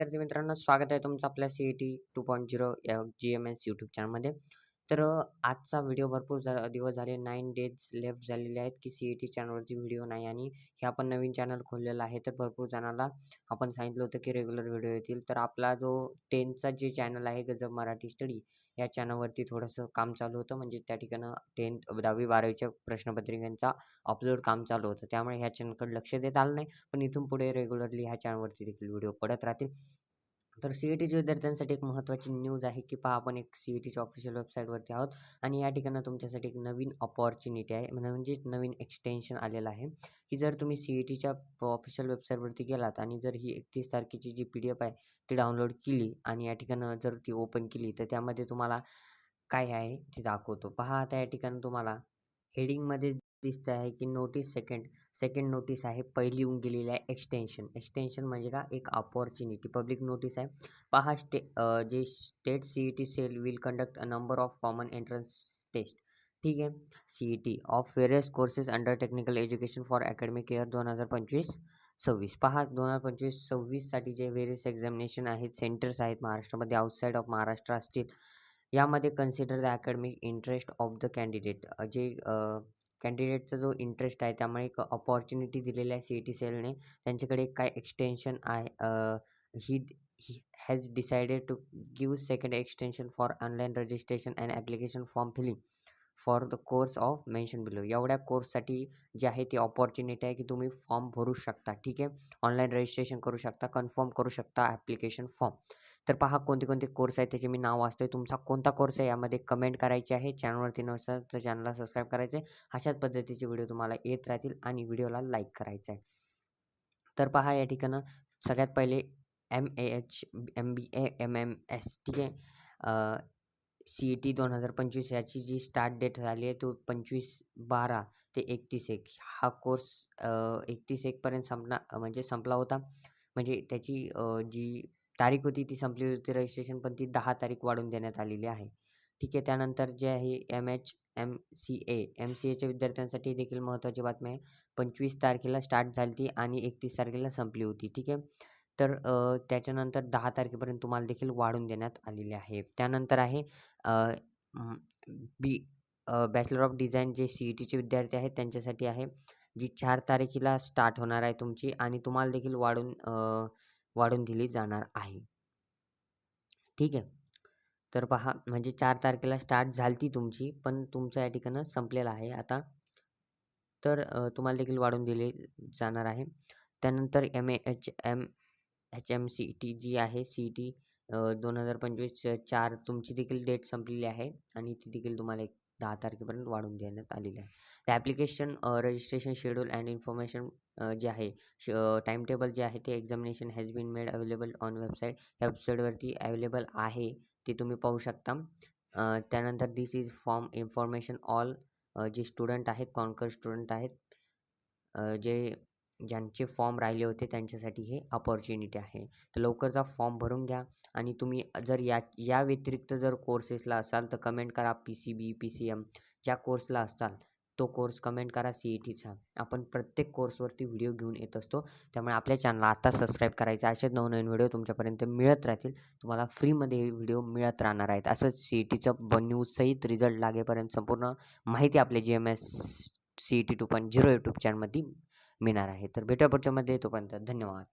विद्यार्थी मित्रांनो स्वागत आहे तुमचं आपल्या C E T two point zero या जी एम एस यूट्यूब चॅनलमध्ये तर आजचा व्हिडिओ भरपूर झा दिवस झाले नाईन डेज लेफ्ट झालेले आहेत की सी ई टी चॅनलवरती व्हिडिओ नाही आणि हे आपण नवीन चॅनल खोललेलं आहे तर भरपूर जणांना आपण सांगितलं होतं की रेग्युलर व्हिडिओ येतील. तर आपला जो टेनचा जे चॅनल आहे गजब मराठी स्टडी या चॅनलवरती थोडंसं काम चालू होतं. म्हणजे त्या ठिकाणं टेन्थ दहावी बारावीच्या प्रश्नपत्रिकांचा अपलोड काम चालू होतं. त्यामुळे ह्या चॅनलकडे लक्ष देत आलं नाही. पण इथून पुढे रेग्युलरली ह्या चॅनलवरती देखील व्हिडिओ पडत राहतील. तर सी ई टीच्या विद्यार्थ्यांसाठी एक महत्त्वाची न्यूज आहे की पहा आपण एक सी ई टीच्या ऑफिशियल वेबसाईटवरती आहोत आणि या ठिकाणी तुमच्यासाठी एक नवीन अपॉर्च्युनिटी आहे म्हणजेच नवीन एक्सटेन्शन आलेलं आहे की जर तुम्ही सी ई टीच्या ऑफिशियल वेबसाईटवरती गेलात आणि जर ही एकतीस तारखेची जी पी डी एफ आहे ती डाउनलोड केली आणि या ठिकाणं जर ती ओपन केली तर त्यामध्ये तुम्हाला काय आहे ते दाखवतो. पहा आता या ठिकाणी तुम्हाला हेडिंगमध्ये दिसतं आहे की नोटीस सेकंड सेकंड नोटीस आहे पहिली येऊन गेलेली आहे एक्सटेन्शन एक्सटेन्शन म्हणजे का? एक अपॉर्च्युनिटी पब्लिक नोटीस आहे. पहा स्टे जे state C E T cell will conduct a number of common entrance test ठीक आहे? C E T of various courses under technical education for academic year दोन हजार पंचवीस सव्वीस. पहा दोन हजार पंचवीस सव्वीससाठी जे वेरियस एक्झामिनेशन आहेत सेंटर्स आहेत महाराष्ट्रामध्ये आउटसाईड ऑफ महाराष्ट्र असतील. यामध्ये consider the academic interest of the candidate जे कॅन्डिडेटचा जो इंटरेस्ट आहे त्यामुळे एक अपॉर्च्युनिटी दिलेली आहे सी ई टी सेलने. त्यांच्याकडे काय एक्सटेन्शन आहे he has decided to give second extension for online registration and application form filling for the course of mention below एवढ्या कोर्ससाठी जे आहे ती ऑपॉर्च्युनिटी आहे की तुम्ही फॉर्म भरू शकता. ठीक आहे? ऑनलाईन रजिस्ट्रेशन करू शकता कन्फर्म करू शकता ॲप्लिकेशन फॉर्म तर पहा कोणते कोणते कोर्स आहेत त्याचे मी नाव वाचतोय. तुमचा कोणता कोर्स आहे यामध्ये कमेंट करायची आहे. चॅनलवरती नसतात तर चॅनलला सबस्क्राईब करायचं आहे अशाच पद्धतीचे व्हिडिओ तुम्हाला येत राहतील आणि व्हिडिओला लाईक करायचं आहे. तर पहा या ठिकाणं. सगळ्यात पहिले M A H M B A M M S ठीक आहे? सी ई टी दोन हजार पंचवीस याची जी स्टार्ट डेट झाली आहे तो पंचवीस बारा ते एकतीस एक. हा कोर्स एकतीस एकपर्यंत संपना म्हणजे संपला होता. म्हणजे त्याची जी तारीख होती ती संपली होती. रजिस्ट्रेशन पण ती दहा तारीख वाढवून देण्यात आलेली आहे. ठीक आहे त्यानंतर जे आहे M H M C A M C एच्या विद्यार्थ्यांसाठी देखील महत्त्वाची बातमी आहे. पंचवीस तारखेला स्टार्ट झाली ती आणि एकतीस तारखेला संपली होती. ठीक आहे? तर त्याच्यानंतर दहा तारखेपर्यंत तुम्हाला देखील वाढवून देण्यात आलेले आहे. त्यानंतर आहे बी बॅचलर ऑफ डिझाईन जे सी ई टीचे विद्यार्थी आहेत त्यांच्यासाठी आहे जी चार तारखेला स्टार्ट होणार आहे तुमची आणि तुम्हाला देखील वाढून वाढून दिली जाणार आहे. ठीक आहे? तर पहा म्हणजे चार तारखेला स्टार्ट झाली ती तुमची पण तुमचं या ठिकाणं संपलेलं आहे आता. तर तुम्हाला देखील वाढून दिले जाणार आहे. त्यानंतर M A H M H M C T जी आहे सी टी दोन हजार पंचवीस चार तुमची देखील डेट संपलेली आहे आणि ती देखील तुम्हाला एक दहा तारखेपर्यंत वाढवून देण्यात आलेली आहे. The application registration schedule and information जे आहे टाईम टेबल जे आहे ते examination has been made available on website ह्या वेबसाईटवरती अवेलेबल आहे ते तुम्ही पाहू शकता. त्यानंतर this is form information all जे स्टुडंट आहेत कॉन्कर स्टुडंट आहेत जे ज्यांचे फॉर्म राहिले होते त्यांच्यासाठी हे अपॉर्च्युनिटी आहे. तर लवकरचा फॉर्म भरून घ्या आणि तुम्ही जर या या व्यतिरिक्त जर कोर्सेसला असाल तर कमेंट करा P C B P C M ज्या कोर्सला असाल तो कोर्स कमेंट करा सी ई टीचा आपण प्रत्येक कोर्सवरती व्हिडिओ घेऊन येत असतो. त्यामुळे आपल्या चॅनलला आता सबस्क्राईब करायचं. असेच नवनवीन व्हिडिओ तुमच्यापर्यंत मिळत राहतील. तुम्हाला फ्रीमध्ये हे व्हिडिओ मिळत राहणार आहेत. असंच सी ई टीचं ब न्यूजसहित रिझल्ट लागेपर्यंत संपूर्ण माहिती आपल्या G M S C E T two point zero YouTube चॅनलमध्ये मिळणार आहे. तर भेटूया पुढच्यामध्ये तोपर्यंत धन्यवाद.